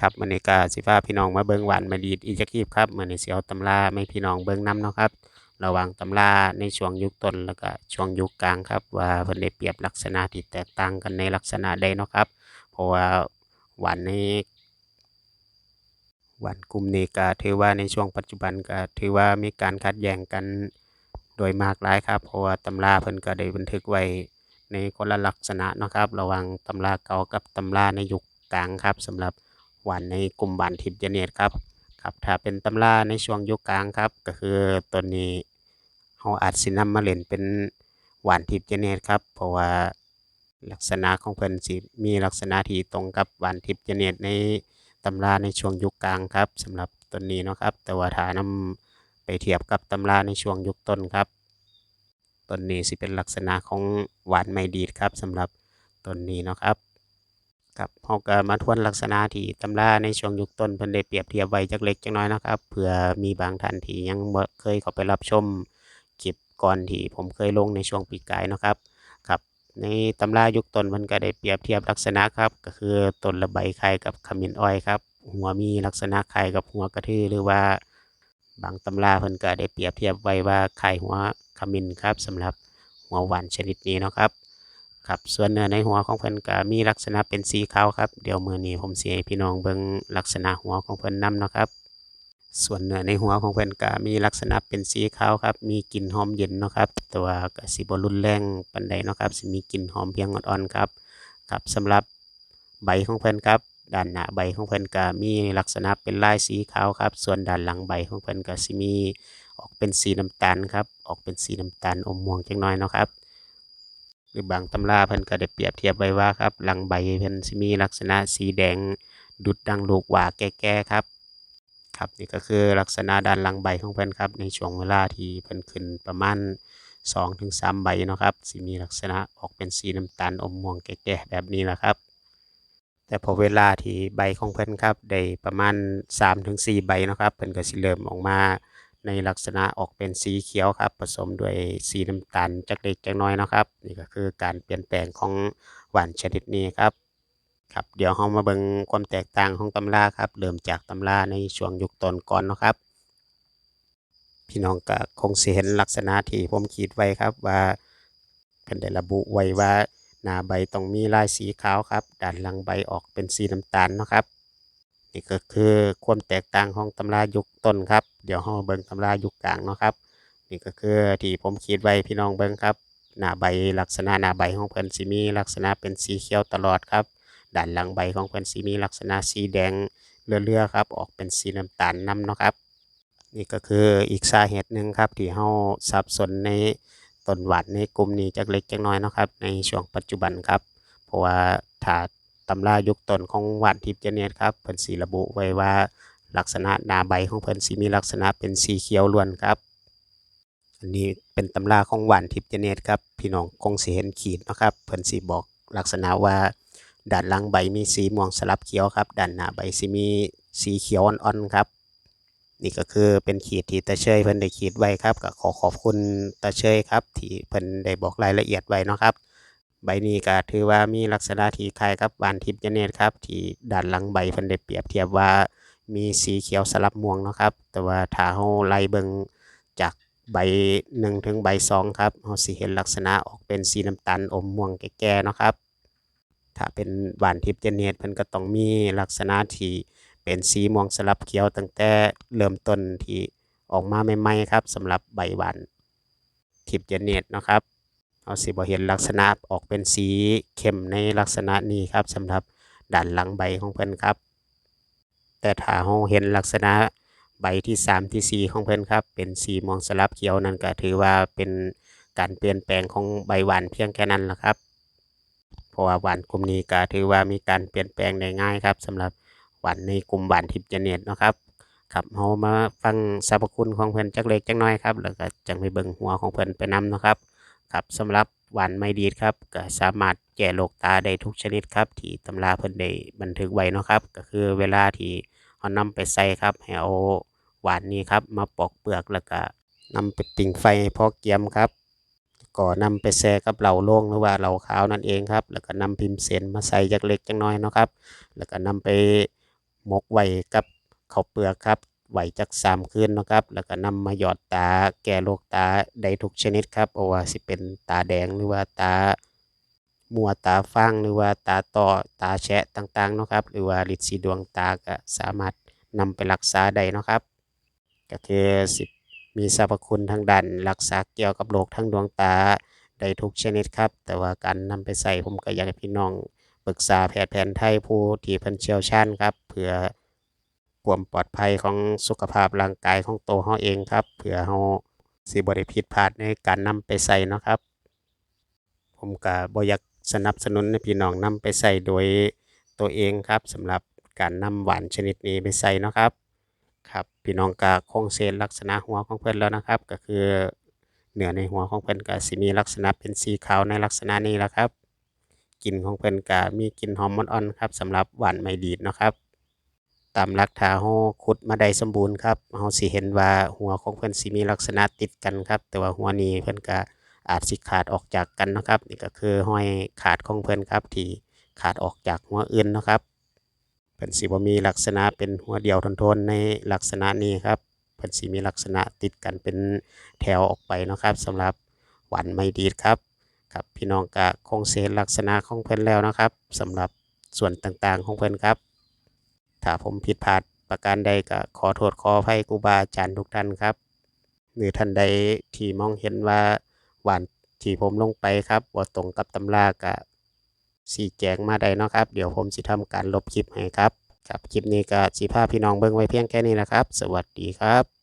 ครับมื้อนี้ก็สิพาพี่น้องมาเบิ่งหวานมะลีดอีกจักคลิปครับมื้อนี้สิเอาตำราไมาให้พี่น้องเบิ่งนํเนาะครับ ระว่างตำราในช่วงยุคต้นแล้วก็ช่วงยุคกลางครับ ว่าเพิ่นได้เปรียบลักษณะที่แตกต่างกันในลักษณะใดเนาะครับ เพราะว่าหวานในหวานกลุ่มนี้ก็ถือว่าในช่วงปัจจุบันก็ถือว่ามีการขัดแย้งกันโดยมากหลายครับ เพราะว่าตำราเพิ่นก็ได้บันทึกไว้ในคนละลักษณะเนาะครับ ระว่างตำราเก่ากับตำราในยุคกลางครับสำหรับ วานในกลุ่มหวานทิพย์เนตรครับครับถ้าเป็นตำราในช่วงยุคกลางครับ ก็คือตัวนี้เฮาอาจสินำมาเล่นเป็นหวานทิพย์เนตรครับ เพราะว่าลักษณะของเพิ่นสิมีลักษณะที่ตรงกับหวานทิพย์เนตรในตำราในช่วงยุคกลางครับสำหรับตัวนี้เนาะครับ แต่ว่าถ้านำไปเทียบกับตำราในช่วงยุคต้นครับต้นนี้สิเป็นลักษณะของหวานไม้ดีดครับสำหรับต้นนี้เนาะครับ ครับเฮาก็มาทวนลักษณะที่ตำราในช่วงยุคต้นเพิ่นได้เปรียบเทียบไว้จักเล็กจักน้อยนะครับเผื่อมีบางท่านที่ยังบ่เคยเข้าไปรับชมคลิปก่อนที่ผมเคยลงในช่วงปีกายเนาะครับครับ ในตำรายุคต้นเพิ่นก็ได้เปรียบเทียบลักษณะครับ ก็คือต้นละใบคล้ายกับขมิ้นอ้อยครับ หัวมีลักษณะคล้ายกับหัวกระทือหรือว่าบางตำราเพิ่นก็ได้เปรียบเทียบไว้ว่าคล้ายหัวขมิ้นครับสำหรับหัวหวานชนิดนี้นะครับ ครับส่วนเนื้อในหัวของเพิ่นก็มีลักษณะเป็นสีขาวครับเดี๋ยวมือนี้ผมสิให้พี่น้องเบิ่งลักษณะหัวของเพิ่นนํเนาะครับ ส่วนเนื้อในหัวของเพิ่นก็มีลักษณะเป็นสีขาวครับ มีกลิ่นหอมเย็นเนาะครับต่ว่าก็สิบ่รุนแรงปานใดเนาะครับสิมีกลิ่นหอมเพียงอ่อนๆครับครับสำหรับใบของเพิ่นครับด้านหน้าใบของเพิ่นก็มีลักษณะเป็นลายสีขาวครับ ส่วนด้านหลังใบของเพิ่นก็สิมีออกเป็นสีน้ำตาลครับ ออกเป็นสีน้ำตาลอมม่วงจักหน่อยเนาะครับ หรือบางตำราเพิ่นก็ได้เปรียบเทียบไว้ว่าครับหลังใบเพิ่นสิมีลักษณะสีแดงดุดดังลูกหว่าแก่ๆครับครับนี่ก็คือลักษณะด้านหลังใบของเพิ่นครับในช่วงเวลาที่เพิ่นขึ้นประมาณ2-3ใบเนาะครับสิมีลักษณะออกเป็นสีน้ำตาลอมม่วงแก่ๆแบบนี้แหละครับ แต่พอเวลาที่ใบของเพิ่นครับได้ประมาณ3-4ใบเนาะครับเพิ่นก็สิเริ่มออกมา ในลักษณะออกเป็นสีเขียวครับ ผสมด้วยสีน้ำตาลจักเล็กจักน้อยนะครับนี่ก็คือการเปลี่ยนแปลงของหวานชนิดนี้ครับครับเดี๋ยวเรามาเบิ่งความแตกต่างของตำราครับเริ่มจากตำราในช่วงยุคตนก่อนนะครับ พี่น้องก็คงเห็นลักษณะที่ผมขีดไว้ครับว่าเพิ่นได้ระบุไว้ว่าหน้าใบต้องมีลายสีขาวครับด้านหลังใบออกเป็นสีน้ำตาลนะครับ นี่ก็คือความแตกต่างของตำรายุคต้นครับ เดี๋ยวเรามาเบิ่งตำรายุคกลางเนาะครับ นี่ก็คือที่ผมขีดไว้พี่น้องเบิ่งครับ หน้าใบลักษณะหน้าใบของเพิ่นสิมีลักษณะเป็นสีเขียวตลอดครับด้านหลังใบของเพิ่นสิมีลักษณะสีแดงเรื่อๆครับ ออกเป็นสีน้ำตาลนํเนาะครับนี่ก็คืออีกสาเหตุหนึ่งครับ ที่เราสับสนในต้นหวานในกลุ่มนี้จักเล็กจักน้อยเนาะครับ ในช่วงปัจจุบันครับ เพราะว่าถ้า ตำรายุคต้นของหวานทิพย์เจเนตครับเพิ่นสิระบุไว้ว่าลักษณะหน้าใบของเพิ่นสิมีลักษณะเป็นสีเขียวล้วนครับ อันนี้เป็นตำราของหวานทิพย์เจเนตครับพี่น้องคงสิเห็นขีดนะครับเพิ่นสิบอกลักษณะว่าด้านหลังใบมีสีม่วงสลับเขียวครับด้านหน้าใบสิมีสีเขียวอ่อนๆครับ นี่ก็คือเป็นขีดที่ตาเชยเพิ่นได้ขีดไว้ครับก็ขอขอบคุณตาเชยครับที่เพิ่นได้บอกรายละเอียดไว้นะครับ ใบนี้ก็ถือว่ามีลักษณะที่คล้ายกับหวานทิพย์เจเนตครับ ที่ด้านหลังใบเพิ่นได้เปรียบเทียบว่ามีสีเขียวสลับม่วงเนาะครับ แต่ว่าถ้าเราไล่เบิ่งจากใบ1ถึงใบ2ครับเราสิเห็นลักษณะออกเป็นสีน้ำตาลอมม่วงแก่ๆเนาะครับ ถ้าเป็นหวานทิพย์เจเนตเพิ่นก็ต้องมีลักษณะที่เป็นสีม่วงสลับเขียวตั้งแต่เริ่มต้นที่ออกมาใหม่ๆครับสำหรับใบวานทิพย์เจเนตเนาะครับ เราสิบ่เห็นลักษณะออกเป็นสีเข้มในลักษณะนี้ครับสำหรับด้านหลังใบของเพิ่นครับ แต่ถ้าเราเห็นลักษณะใบที่ 3 ที่ 4 ของเพิ่นครับ เป็นสีม่วงสลับเขียวนั่นก็ถือว่าเป็นการเปลี่ยนแปลงของใบหวานเพียงแค่นั้นล่ะครับเพราะว่าหวานกลุ่มนี้ก็ถือว่ามีการเปลี่ยนแปลงได้ง่ายครับสำหรับหวานในกลุ่มหวานทิพย์เจเนตนะครับครับเรามาฟังสรรพคุณของเพิ่นจักเล็กจักน้อยครับแล้วก็จังไปเบิ่งหัวของเพิ่นไปนํเนะครับ ครับสำหรับหวานไม้ดีดครับก็สามารถแก้โรคตาได้ทุกชนิดครับ ที่ตำราเพิ่นได้บันทึกไว้เนาะครับ ก็คือเวลาที่เรานำไปใส่ครับให้เอาหวานนี้ครับ มาปอกเปลือกแล้วก็นำไปติ่งไฟพอเกียมครับก็นำไปแช่กับเหล้าโล่งหรือว่าเหล้าขาวนั่นเองครับ แล้วก็นำพิมพ์เส้นมาใส่จักเล็กจักน้อยเนาะครับ แล้วก็นำไปหมกไว้กับข้าวเปลือกครับ ไวจักสามคืนนะครับ แล้วก็นำมาหยอดตาแก้โรคตาได้ทุกชนิดครับบ่ว่าสิเป็นตาแดงหรือว่าตามัวตาฟางหรือว่าตาต้อตาแฉะต่างๆเนาะครับหรือว่าฤทธิ์สีดวงตาก็สามารถนำไปรักษาได้เนาะครับ ก็คือสิมีสรรพคุณทางด้านรักษาเกี่ยวกับโรคทางดวงตาได้ทุกชนิดครับ แต่ว่าการนำไปใส่ผมก็อยากให้พี่น้องปรึกษาแพทย์แผนไทยผู้ที่เพิ่นเชี่ยวชาญครับเพื่อ ความปลอดภัยของสุขภาพร่างกายของตัวเฮาเองครับเพื่อเฮาสิบ่ได้ผิดพลาดในการนำไปใส่เนาะครับ ผมก็บ่อยากสนับสนุนให้พี่น้องนำไปใส่โดยตัวเองครับสำหรับการนำหวานชนิดนี้ไปใส่เนาะครับครับพี่น้องก็คงเห็นลักษณะหัวของเพิ่นแล้วนะครับ ก็คือเหนือในหัวของเพิ่นก็สิมีลักษณะเป็นสีขาวในลักษณะนี้แหละครับกลิ่นของเพิ่นก็มีกลิ่นหอมอ่อนๆครับสำหรับหวานไม้ดีดนะครับ ตามลักถาเฮาขุดมาได้สมบูรณ์ครับเฮาสิเห็นว่าหัวของเพิ่นสิมีลักษณะติดกันครับ แต่ว่าหัวนี้เพิ่นก็อาจสิขาดออกจากกันนะครับ นี่ก็คือห้อยขาดของเพิ่นครับ ที่ขาดออกจากหัวอื่นนะครับเพิ่นสิบ่มีลักษณะเป็นหัวเดียวทนๆในลักษณะนี้ครับเพิ่นสิมีลักษณะติดกันเป็นแถวออกไปนะครับสำหรับหวานไม้ดีครับครับพี่น้องก็คงสิเห็นลักษณะของเพิ่นแล้วนะครับสำหรับส่วนต่างๆของเพิ่นครับ ถ้าผมผิดพลาดประการใดก็ขอโทษขออภัยครูบาอาจารย์ทุกท่านครับ หรือท่านใดที่มองเห็นว่าหวานที่ผมลงไปครับว่าตรงกับตำราก็สีแจงมาได้เนาะครับ เดี๋ยวผมสิทำการลบคลิปให้ครับ ครับคลิปนี้ก็สีภาพพี่น้องเบิ่งไว้เพียงแค่นี้นะครับ สวัสดีครับ